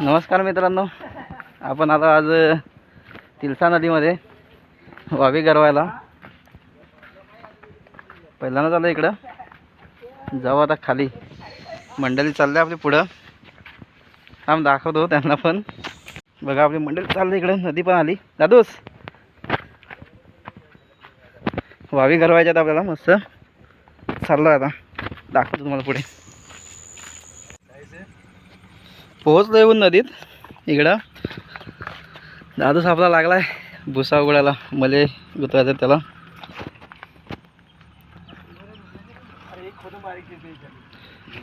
नमस्कार मित्रांनो. आपण आता आज तिलसा नदीमध्ये वावी गरवायला. पहिल्यांदा चाललं इकडं. जाऊ आता खाली. मंडळी चालले आपली पुढं. थांब दाखवतो त्यांना पण. बघा आपली मंडळी चाललं इकडं नदी पण आली. दादूस. वावी गरवायच्यात आपल्याला मस्त. चाललो आता. दाखवतो तुम्हाला पुढे. पोहोचलो येऊन नदीत. इकडं. दादू आपला लागलाय. भुसा उघडायला. मले गुतवायचं त्याला.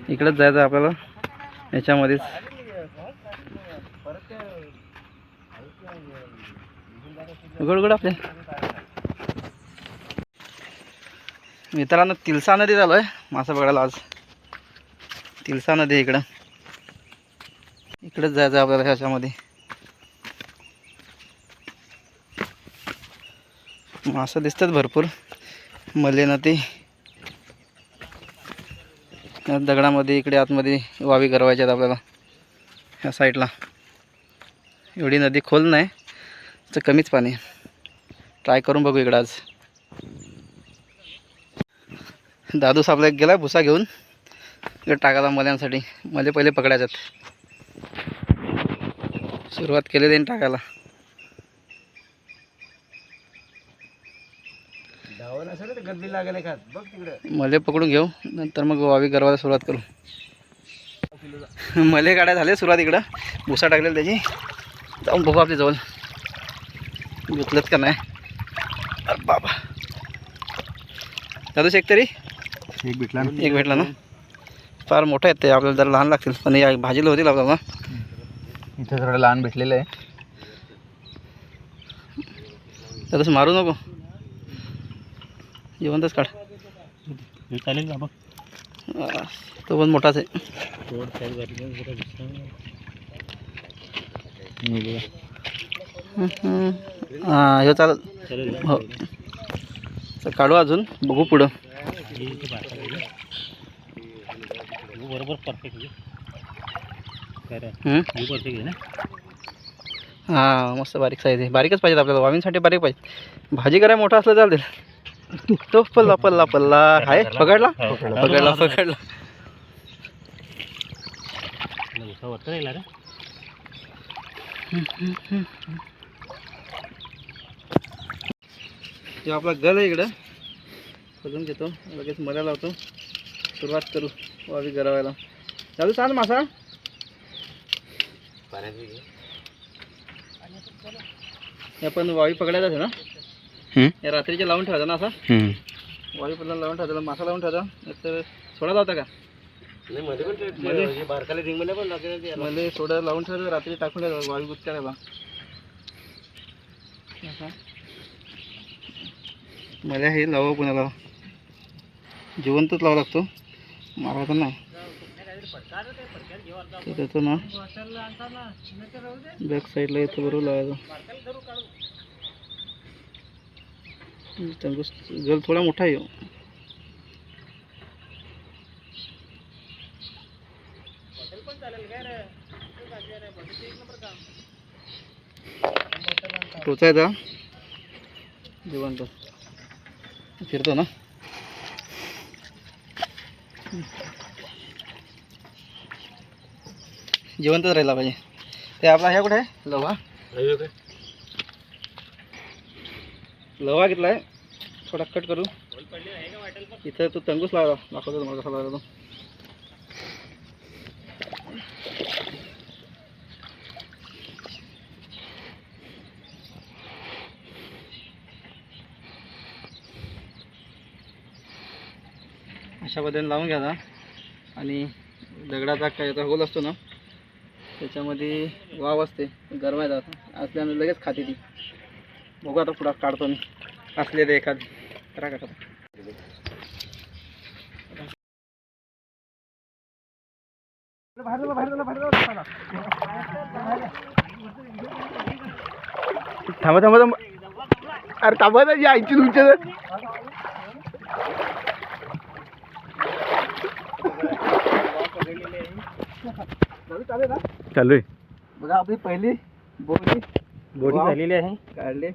इकडंच जायचं आपल्याला. याच्यामध्येच. उघड उघड आपले. मित्रांनो तिलसा नदी झालोय मासा बघायला आज. तिलसा नदी आहे इकडं. इकडंच जायचं आपल्याला ह्याच्यामध्ये. मासं दिसतात भरपूर. मले नदी. ते या दगडामध्ये इकडे आतमध्ये वावी करवायच्यात आपल्याला. ह्या साईडला. एवढी नदी खोल नाही. तर कमीच पाणी ट्राय करून बघू इकडं आज. दादू सापला गेला भुसा घेऊन. इकडे टाकायला मल्यांसाठी. मले पहिले पकडायच्यात. सुरुवात केली त्यांनी टाकायला. मले पकडून घेऊ नंतर मग वावी गरवायला सुरुवात करू. मले गाड्या झाले सुरुवात इकडं. भुसा टाकलेला त्याची. जाऊन बघू आपल्या जवळ. गुतलत का नाही अरे बाबा। दादू शेक तरी? एक भेटला एक भेटला ना? फार मोठं आहेत ते आपल्याला जरा लहान लागतील पण या भाजीला होतील आपल्याला इथं थोडं लहान भेटलेलं आहे. तसं मारू नको. जिवंतच काढ. चालेल का तो पण मोठाच आहे. हां चालेल हो. तर काढू अजून बघू पुढं. बरोबर परफेक्ट हं? हां मस्त बारीक साईज आहे. बारीकच पाहिजेत आपल्याला. वावींसाठी बारीक पाहिजे भाजी करायला मोठा असलं चालेल तो पल्ला पल्ला पल्ला. आहे पकडला? पकडला पकडला. जो आपला गल आहे इकडं. खोदून घेतो. लगेच मऱ्या लावतो. सुरुवात करू वावी गरवायला. चालू सांग मासा. हे आपण वावी पकडायचं आहे ना? या रात्रीच्या लावून ठेवायचा ना असा? वावी पडला लावून ठेवायचा मासा लावून ठेवायचा. तर सोडा लावता का? पण मला सोडा लावून ठेवायचं रात्री टाकून ठेवायचं वावी गुत करायला असा. मला हे लावा कुणाला? जिवंतच लावा लागतो. मारायचा नाही. तर त्याचं ना. बॅक साईडला येतो बरोबर लावायचं. गल थोडा मोठा येऊ ह्यो. टोचायचा जिवंत. फिरतो ना. जिवंतच राहिला पाहिजे. ते आपला ह्या कुठे आहे? लवा लवा घेतला आहे. थोडा कट करू. इथं तो तंगूस लावला. दाखवतो तुम्हाला कसा लावला तो. अशा पद्धतीने लावून घ्यायचा आणि दगडाचा काय होल असतो ना त्याच्यामध्ये वाव असते गरमायचा असल्याने लगेच खाते ती. बघू आता पुढं काढतो मी. असलेले एखादी. करा का थांबा थांबा थांबा. अरे थांबा ना जी आईची तुमच्या चालू आहे बघा आपली पहिली बोटी वाव. झालेली आहे. काढले.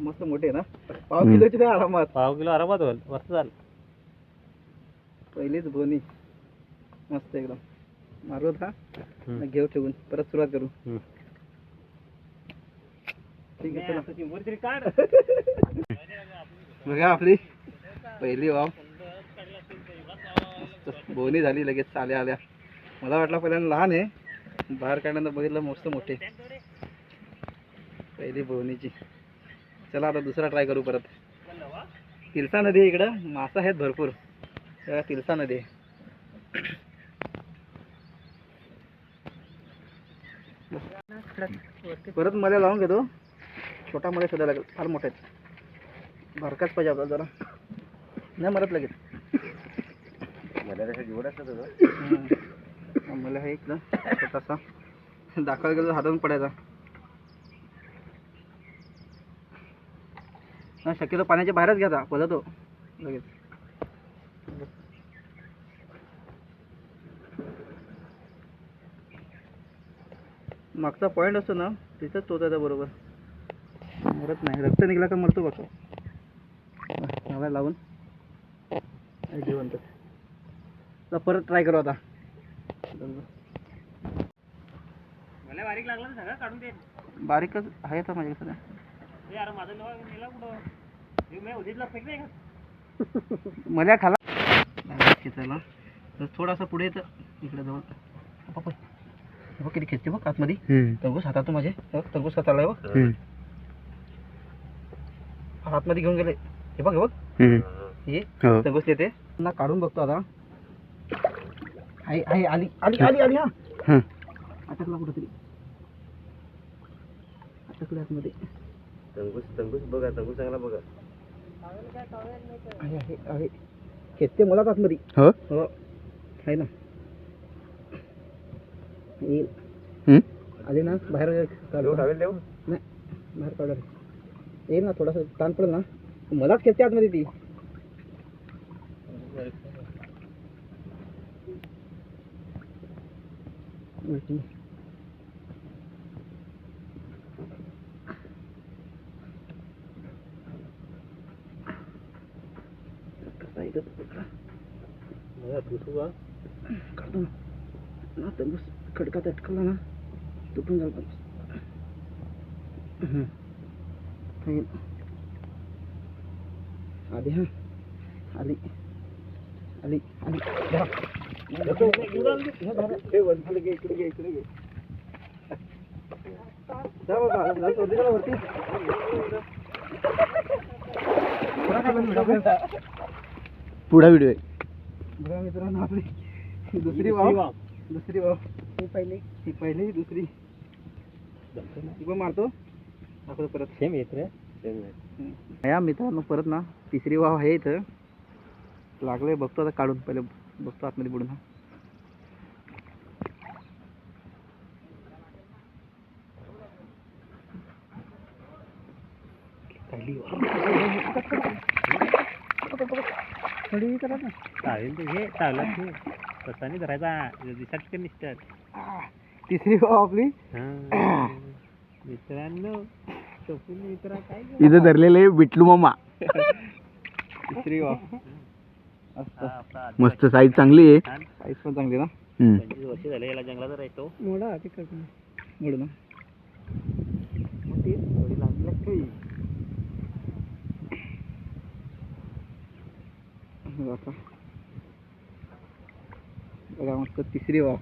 मस्त मोठे ना? पाव हम्म. किलोची नाही आरामात? पाव किलो आरामात होईल. मस्त झालं. पहिलीच बोनी मस्त एकदम. मारू हा. हम्म. घेऊ ठेवून. परत सुरुवात करू. हम्म. ठीक आहे चला. बघा आपली पहिली वाव. मस्त बोनी झाली लगेच चाल्या आल्या. मला वाटलं पहिल्यांदा लहान आहे. बाहेर काढल्यानंतर बघितलं मस्त मोठे. पहिली बोनीची चला आता दुसरा ट्राय करू परत. तिलसा नदी आहे इकडं. मासा आहेत भरपूर. तिलसा नदी आहे. परत मध्ये लावून घेतो. छोटा मध्ये शोधायला लागेल. फार मोठे आहेत. भरकाच पाहिजे आपल्याला जरा. नाही मरत लगेच. मला हे इकडं तसा दाखल गेलो हातातून पडायचा. नाही शक्यतो पाण्याच्या बाहेरच घ्यायचा पळतो. लगेच. मागचा पॉईंट असतो ना तिथंच तो त्याचा बरोबर. मरत नाही. रक्त निघाला का मरतो कसं नव्या लावून. जिवंत. परत ट्राय करू आता. मला बारीक लागला सगळं काढून दे. बारीकच आहे तर माझ्याकडे सध्या हे अरे माझं नाव नेला कुठं? हे मी उदीतला फेक नाही का? मल्या खाला. नाही खेचायला. तर थोडासा पुढे येतं. इकडे जवळ. बापा बघ. किती खेचते बघ आतमध्ये. तरबूज हातात माझे. बघ तरबूज का चाललाय बघ. हातमध्ये घेऊन गेले. हे बघ हे बघ. हे हो. तरबूज येते. ना काढून बघतो आता. आहे आहे आली आली आली आली हा. अटकला कुठं तरी अटकला आतमध्ये. तंगूस तंगूस बघा तंगूस चांगला बघा. आहे आहे आहे. खेचते मला आतमध्ये. हो? हो. आहे ना. येईल आली ना बाहेर काढू. का? देऊ? नाही बाहेर काढा. येईल ना थोडासा ताण पडेल ना. मलाच खेचते आतमध्ये ती. उलटी. कसा येतो तो पकडा. काढतो ना ना तंबूस खडकात अटकला ना तुटून जाईल हा. हे. हे वरती. पुढा व्हिडिओ आहे. बघा मित्रांनो आपली दुसरी वाव. दुसरी वाव. ही पहिली. ही पहिली ही दुसरी. पण मारतो. दाखवतो परत. सेम येत रे. या मित्रांनो परत ना तिसरी वाव आहे इथं. लागले बघतो आता काढून. पहिले बघतो आतमध्ये बुडून हा. पहिली वाव. थोडी करा ना चालेल ते हे चालत ते तसाने धरायचा तिसरी वाव आपली. मित्रांनो चोपून मित्रा काय इथं धरलेले विटलू मामा. तिसरी वाव मस्त. साईज चांगली आहे. साईज पण चांगली ना? पंचवीस वर्ष झाले याला जंगलात राहतो. मोडा तिकडे मोड ना. थोडी लागते. बघा मस्त तिसरी वाव.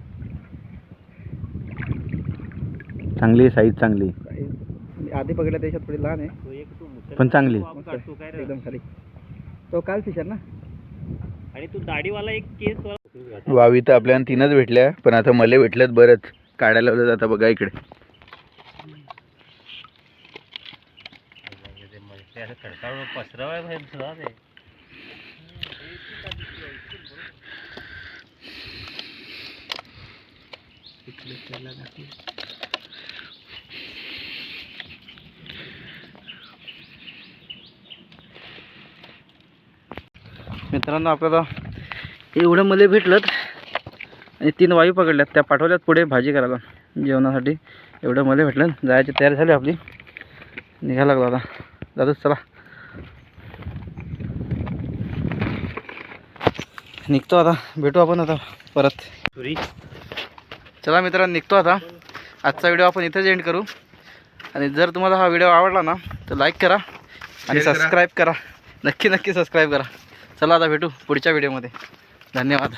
चांगली साईज चांगली आधी बघितलं त्याच्यात थोडी लहान आहे. पण चांगली. एकदम खाली. तो काल फिशर ना? आणि तू दाढीवाला एक केस वावी तर आपल्याला तीनच भेटल्या पण आता मले भेटल्यात बरंच. काढायला लावलं आता बघा इकडे. पसरवाय बाहेर सुद्धा ते मित्रांनो आपल्याला एवढं मले भेटलं आणि तीन वायू पकडल्यात. त्या पाठवल्यात पुढे भाजी करायला. जेवणासाठी एवढं मले भेटलं जायची तयारी झाली आपली. निघायला लागलो आता. जातोच चला. निघतो आता. भेटू आपण आता परत. सुरी चला मित्रांनो निघतो आता. आजचा व्हिडिओ आपण इथेच एंड करू. आणि जर तुम्हाला हा व्हिडिओ आवडला ना तर लाईक करा. आणि. सबस्क्राईब करा. नक्की नक्की सबस्क्राईब करा. चला आता भेटू पुढच्या व्हिडिओमध्ये धन्यवाद.